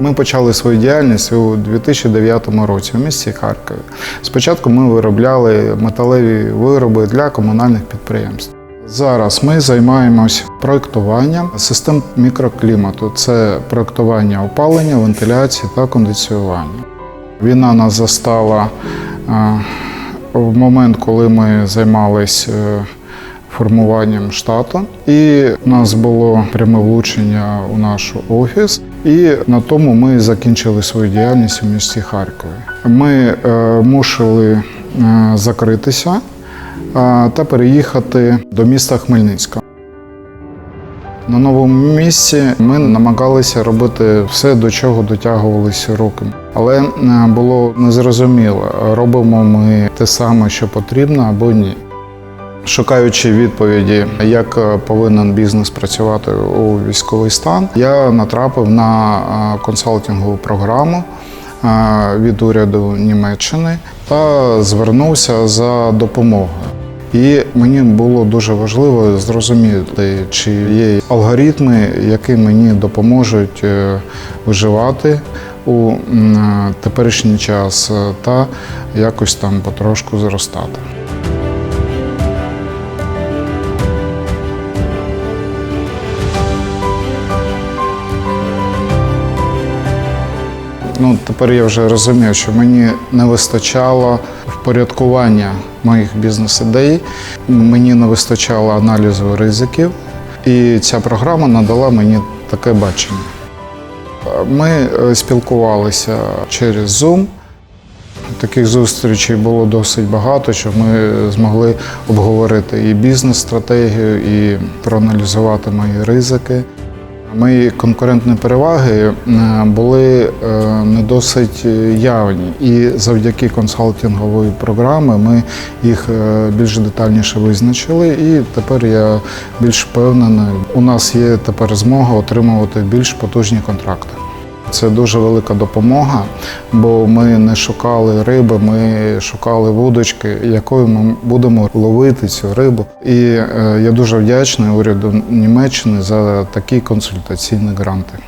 Ми почали свою діяльність у 2009 році у місті Харкові. Спочатку ми виробляли металеві вироби для комунальних підприємств. Зараз ми займаємось проєктуванням систем мікроклімату. Це проєктування опалення, вентиляції та кондиціювання. Війна нас застала е, в момент, коли ми займалися формуванням штату, і у нас було пряме влучення у наш офіс. І на тому ми закінчили свою діяльність у місті Харкові. Ми е, мусили е, закритися е, та переїхати до міста Хмельницька. На новому місці ми намагалися робити все, до чого дотягувалися руки. Але було незрозуміло, робимо ми те саме, що потрібно або ні. Шукаючи відповіді, як е, повинен бізнес працювати у військовий стан, я натрапив на е, консалтингову програму е, від уряду Німеччини та звернувся за допомогою. І мені було дуже важливо зрозуміти, чи є алгоритми, які мені допоможуть виживати у теперішній час та якось там потрошку зростати. Ну, тепер я вже розумію, що мені не вистачало впорядкування моїх бізнес-ідей, мені не вистачало аналізу ризиків, і ця програма надала мені таке бачення. Ми е, спілкувалися через Zoom. Таких зустрічей було досить багато, щоб ми змогли обговорити і бізнес-стратегію, і проаналізувати мої ризики. Мої конкурентні переваги е, були е, не досить явні, і завдяки консалтингової програми ми їх е, більш детальніше визначили. І тепер я більш впевнений, у нас є тепер змога отримувати більш потужні контракти. Це дуже велика допомога, бо ми не шукали риби, ми шукали вудочки, якою ми будемо ловити цю рибу. І е, я дуже вдячний уряду Німеччини за такі консультаційні гранти.